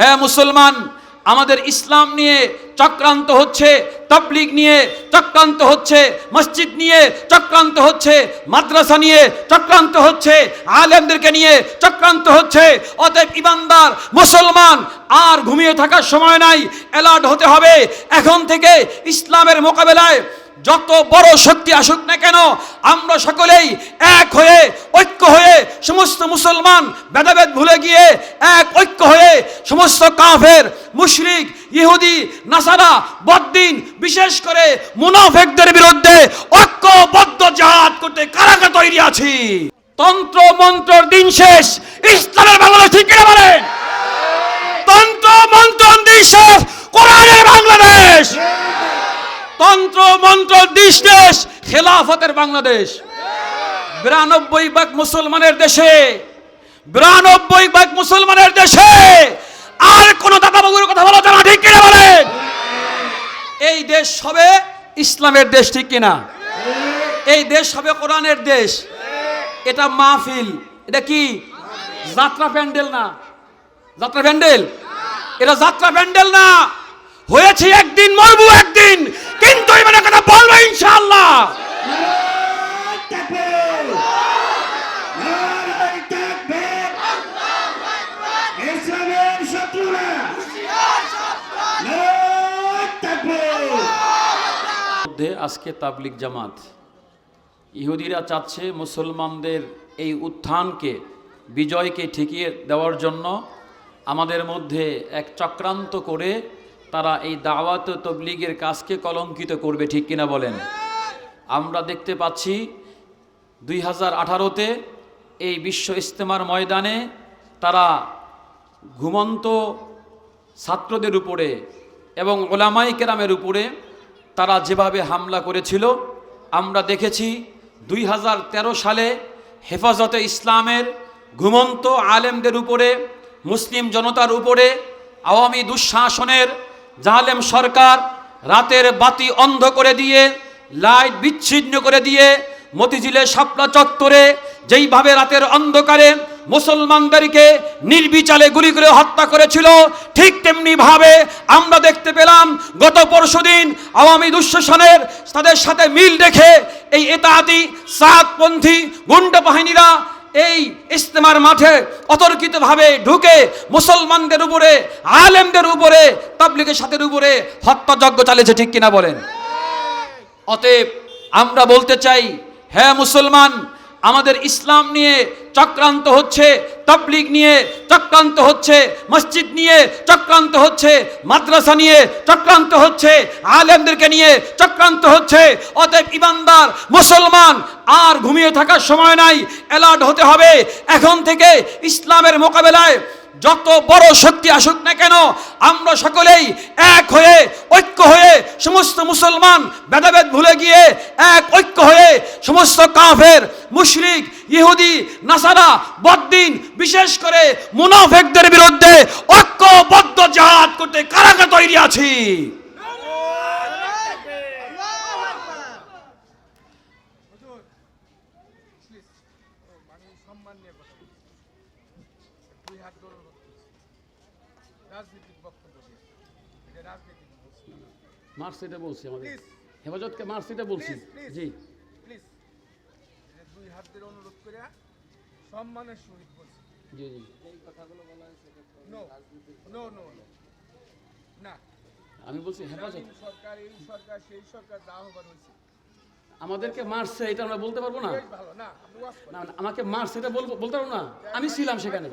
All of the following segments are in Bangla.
হ্যাঁ মুসলমান, আমাদের ইসলাম নিয়ে চক্রান্ত হচ্ছে, তাবলিগ নিয়ে চক্রান্ত হচ্ছে, মসজিদ নিয়ে চক্রান্ত হচ্ছে, মাদ্রাসা নিয়ে চক্রান্ত হচ্ছে, আলেমদেরকে নিয়ে চক্রান্ত হচ্ছে, অতএব ইমানদার, মুসলমান আর ঘুমিয়ে থাকার সময় নাই, অ্যালার্ট হতে হবে। এখন থেকে ইসলামের মোকাবেলায় যত বড় শক্তি আসুক না কেন, আমরা সকলেই এক হয়ে, ঐক্য হয়ে সমস্ত মুসলমান ভেদাভেদ ভুলে গিয়ে এক ঐক্য হয়ে সমস্ত কাফের, মুশরিক, ইহুদি, নাসারা, বদ্দিন, বিশেষ করে মুনাফেকদের বিরুদ্ধে ঐক্যবদ্ধ জাহাদ করতে কারাকা তৈরি আছি। তন্ত্র মন্ত্রর দিন শেষ, ইসলামের বাংলাদেশ ঠিক কিনা বলেন? তন্ত্র মন্ত্র দিন শেষ, কোরআনের বাংলাদেশ। তন্ত্র, মন্ত্র দিশ দেশ খেলাফতের বাংলাদেশ। বিরানব্বই ভাগ মুসলমানের দেশে, বিরানব্বই ভাগ মুসলমানের দেশে আর কোন দাদাবাবুর কথা বলা জানা ঠিক কিনা বলেন? এই দেশ হবে ইসলামের দেশ, ঠিক কিনা? এই দেশ হবে কোরআনের দেশ। এটা মাহফিল। এটা কি? যাত্রা প্যান্ডেল না? যাত্রা প্যান্ডেল? এটা যাত্রা প্যান্ডেল না। হয়েছে একদিন, মরবো একদিন। কিন্তু মানে কথা বলব তাকবীর মধ্যে আজকে তাবলিক জামাত। ইহুদিরা চাচ্ছে মুসলমানদের এই উত্থানকে, বিজয়কে ঠেকিয়ে দেওয়ার জন্য আমাদের মধ্যে এক চক্রান্ত করে তারা এই দাওয়াত তবলিগের কাজকে কলঙ্কিত করবে, ঠিক কিনা বলেন? আমরা দেখতে পাচ্ছি দুই হাজার আঠারোতে এই বিশ্ব ইস্তেমার ময়দানে তারা ঘুমন্ত ছাত্রদের উপরে এবং ওলামাই কেরামের উপরে তারা যেভাবে হামলা করেছিল, আমরা দেখেছি দুই হাজার তেরো সালে হেফাজতে ইসলামের ঘুমন্ত আলেমদের উপরে, মুসলিম জনতার উপরে আওয়ামী দুঃশাসনের জালেম সরকার রাতের বাতি অন্ধ করে দিয়ে, লাইট বিচ্ছিন্ন করে দিয়ে, মতিঝিলের শাপলা চত্বরে যেইভাবে রাতের অন্ধকারে মুসলমানদেরকে নির্বিচারে গুলি করে হত্যা করেছিল, ঠিক তেমনি ভাবে আমরা দেখতে পেলাম গত পরশুদিন আওয়ামী দুঃশাসনের তাদের সাথে মিল রেখে এই এতাহাতি সাতপন্থী গুন্ডা বাহিনীরা এই ইস্তেমার মাঠে অতর্কিতভাবে ঢুকে মুসলমানদের উপরে, আলেমদের উপরে, তাবলিগের সাথে উপরে হত্যাযজ্ঞ চালিয়েছে, ঠিক কিনা বলেন? অতএব আমরা বলতে চাই হ্যাঁ মুসলমান, আমাদের ইসলাম নিয়ে চক্রান্ত হচ্ছে তাবলিগ নিয়ে চক্রান্ত হচ্ছে, মসজিদ নিয়ে চক্রান্ত হচ্ছে, মাদ্রাসা নিয়ে চক্রান্ত হচ্ছে, আলেমদেরকে নিয়ে চক্রান্ত হচ্ছে। অতএব ইমানদার, মুসলমান, আর ঘুমিয়ে থাকার সময় নাই, অ্যালার্ট হতে হবে। এখন থেকে ইসলামের মোকাবেলায় যত বড় শক্তি আসুক না কেন, আমরা সকলেই এক হয়ে, ঐক্য হয়ে সমস্ত মুসলমান ভেদাভেদ ভুলে গিয়ে এক ঐক্য হয়ে সমস্ত কাফের, মুশরিক, ইহুদি, নাসারা, বদ্দিন, বিশেষ করে মুনাফেকদের বিরুদ্ধে ঐক্যবদ্ধ জাহাদ করতে কারাকা তৈরি আছি। বক্তব্য এটা বলছি আমাদের। হেফাজতকে বলছি. জি। প্লিজ দুই হাত ধরে অনুরোধ করে সম্মানের সহিত বলছি। জি জি। নো নো নো না। আমি বলছি হেফাজত। সরকার এই সরকার সেই সরকার যা হবার হয়েছে। আমাদেরকে মারছে এটা আমরা বলতে পারব না। না আমাকে মারছে এটা বলব বলতে পারব না। আমি ছিলাম সেখানে।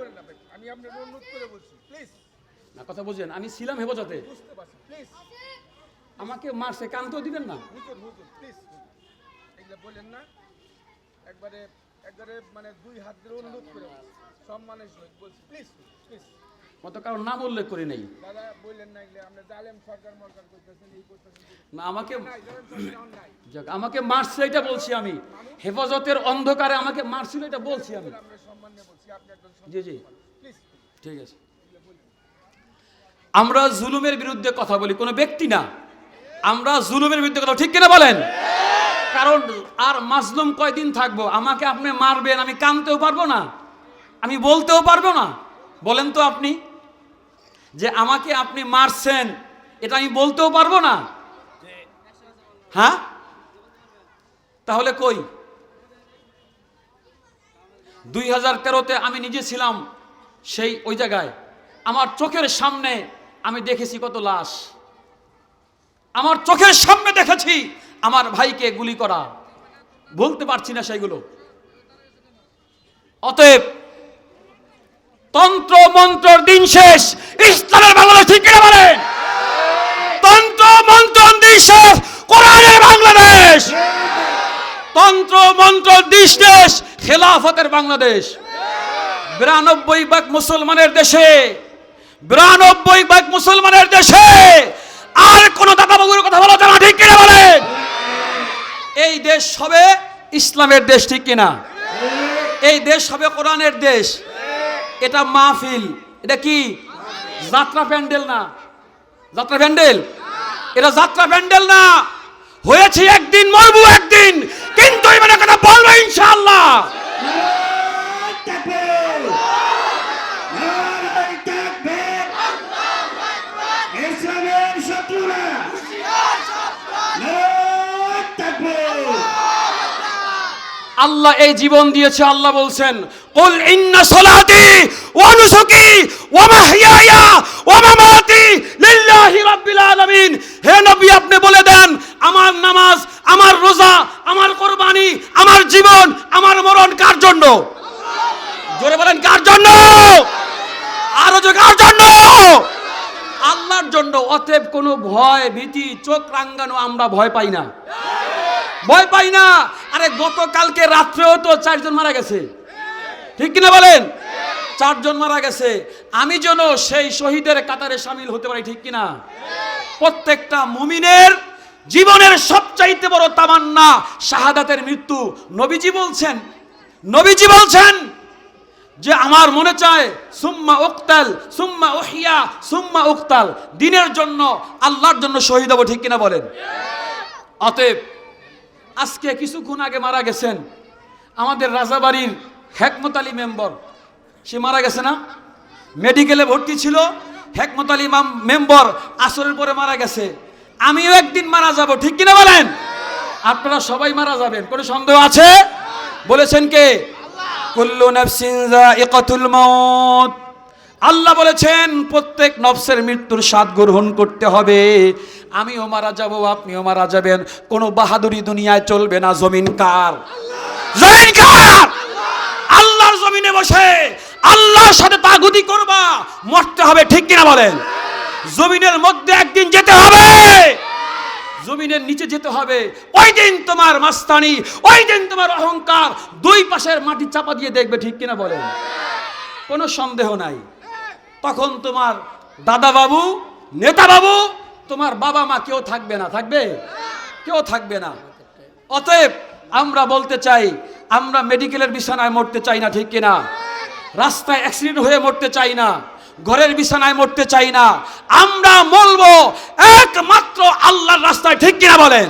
আমি আপনার অনুরোধ করে বলছি প্লিজ না কথা বুঝেন আমি ছিলাম হেফাজতে। আমাকে মারছে কানতেও দিবেন না? বলেন না। একবারে একবারে মানে দুই হাত ধরে অনুরোধ করে। সম্মানের সহিত বলছি প্লিজ প্লিজ কত কারণ নাম উল্লেখ করে নেই। দাদা বললেন না জালেম সরকার মরকার করতেছেন এই করতেছেন। না আমাকে যাক, আমাকে মারছে এটা বলছি আমি। হেফাজতের অন্ধকারে আমাকে মারছিল এটা বলছি আমি। সম্মান নিয়ে বলছি আপনি একজন জি জি। প্লিজ ঠিক আছে। আমরা জুলুমের বিরুদ্ধে কথা বলি, কোনো ব্যক্তি না। আমরা জুলুমের বিরুদ্ধে কথা ঠিক কিনা বলেন? কারণ আর মাজলুম কয়দিন থাকব? আমাকে আপনি মারবেন, আমি কানতেও পারব না, আমি বলতেও পারব না। বলেন তো আপনি যে আমাকে আপনি মারছেন, এটা আমি বলতেও পারব না। হ্যাঁ? তাহলে কই? দুই হাজার তেরোতে আমি নিজে ছিলাম সেই ওই জায়গায়। আমার চোখের সামনে আমি দেখেছি কত লাশ। আমার চোখের সামনে দেখেছি, আমার ভাইকে গুলি করা। বলতে পারছি না সেইগুলো অতএব তন্ত্র মন্ত্রর দিন শেষ। ইসলামের বাংলাদেশ ঠিক কিনা বলেন? তন্ত্র মন্ত্রর দিন শেষ, কোরআনের বাংলাদেশ তন্ত্র মন্ত্র দিশ দেশ খেলাফতের বাংলাদেশ। বিরানব্বই ভাগ মুসলমানের দেশে বিরানব্বই ভাগ মুসলমানের দেশে আর কোন দাদা বাবুর কথা বলা যাবে ঠিক কিনা বলেন? এই দেশ হবে ইসলামের দেশ, ঠিক কিনা? এই দেশ হবে কোরআনের দেশ। এটা মাহফিল। এটা কি? যাত্রা প্যান্ডেল না? যাত্রা প্যান্ডেল? এটা যাত্রা প্যান্ডেল না। হয়েছে একদিন, মরবো একদিন। কিন্তু এই কথা বলব ইনশাআল্লাহ। আল্লাহ এই জীবন দিয়েছে, আল্লাহ বলছেন, কুল ইন্না সলাতি ওয়া নুসুকি ওয়া মাহইয়ায়া ওয়া মামাতি লিল্লাহি রাব্বিল আলামিন। হে নবী, আপনি বলে দেন, আমার নামাজ, আমার রোজা, আমার কোরবানি, আমার জীবন, আমার মরণ কার জন্য? জোরে বলেন, কার জন্য? আরও জোরে, কার জন্য? আল্লাহর জন্য, অতএব কোনো ভয়, ভীতি, চোখ রাঙ্গানো আমরা ভয় পাই না। ভয় পাই না। আরে গতকালকে রাত্রেও তো চারজন মারা গেছে। ঠিক কিনা বলেন? চারজন মারা গেছে। আমি যেন সেই শহীদের কাতারে সামিল হতে পারি, ঠিক কিনা? প্রত্যেকটা মুমিনের জীবনের সবচাইতে বড় তামান্না শাহাদাতের মৃত্যু। নবীজি বলছেন নবীজি বলছেন যে আমার মনে চায়, সুম্মা উক্তাল, সুম্মা ওহিয়া সুম্মা উক্তাল। দিনের জন্য, আল্লাহর জন্য শহীদ হব, ঠিক কিনা বলেন? অতএব আজকে কিছুক্ষণ আগে মারা গেছেন আমাদের রাজাবাড়ির হেকমত আলী মেম্বর। সে মারা গেছে না? মেডিকেলে ভর্তি ছিল, হেকমত আলী মেম্বর আসরের পরে মারা গেছে। আমিও একদিন মারা যাব, ঠিক কিনা বলেন? আপনারা সবাই মারা যাবেন, কোনো সন্দেহ আছে? বলেছেন কে? কুল্লু নাফসিন যায়িকাতুল মাউত। আল্লাহ বলেছেন প্রত্যেক নফসের মৃত্যুর স্বাদ গ্রহণ করতে হবে। আমিও মারা যাব আপনিও মারা যাবেন। কোনো বাহাদুরি দুনিয়ায় চলবে না জমিন কার? জমিন কার? আল্লাহর জমিনে বসে আল্লাহর সাথে তাগুদি করবা মরতে হবে ঠিক কিনা বলেন? জমিনের মধ্যে একদিন যেতে হবে। জমিনের নিচে যেতে হবে। ওই দিন তোমার মাস্তানি ওই দিন তোমার অহংকার দুই পাশের মাটি চাপা দিয়ে দেখবে ঠিক কিনা বলেন? কোনো সন্দেহ নাই। তখন তোমার দাদা বাবু নেতা বাবু তোমার বাবা মা কেউ থাকবে না, থাকবে? কেউ থাকবে না। অতএব আমরা বলতে চাই, আমরা মেডিকেলের বিছানায় মরতে চাই না, ঠিক কিনা? রাস্তায় অ্যাক্সিডেন্ট হয়ে মরতে চাই না, ঘরের বিছানায় মরতে চাই না। আমরা মরবো একমাত্র আল্লাহর রাস্তায়, ঠিক কিনা বলেন?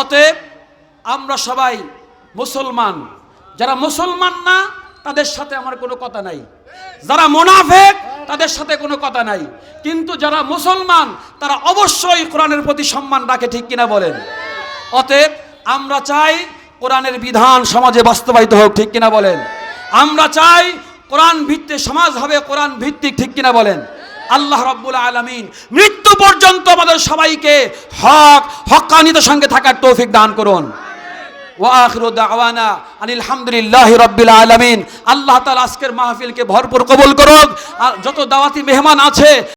অতএব আমরা সবাই মুসলমান। যারা মুসলমান না তাদের সাথে আমার কোনো কথা নাই। যারা মোনাফেক, তাদের সাথে কোনো কথা নাই। কিন্তু যারা মুসলমান, তারা অবশ্যই কোরআনের প্রতি সম্মান রাখে, ঠিক কিনা বলেন? অতএব আমরা চাই কোরআনের বিধান সমাজে বাস্তবায়িত হোক, ঠিক কিনা বলেন? আমরা চাই কোরআন ভিত্তিক সমাজ হবে, কোরআন ভিত্তিক, ঠিক কিনা বলেন? আল্লাহ রব্বুল আলমিন মৃত্যু পর্যন্ত আমাদের সবাইকে হক হকানিতের সঙ্গে থাকার তৌফিক দান করুন। ওয়াখিরু দাওয়ানা আলহামদুলিল্লাহ রব্বিল আলমিন। আল্লাহ তালা আজকের মাহফিলকে ভরপুর কবুল করুক। আর যত দাওয়াতি মেহমান আছে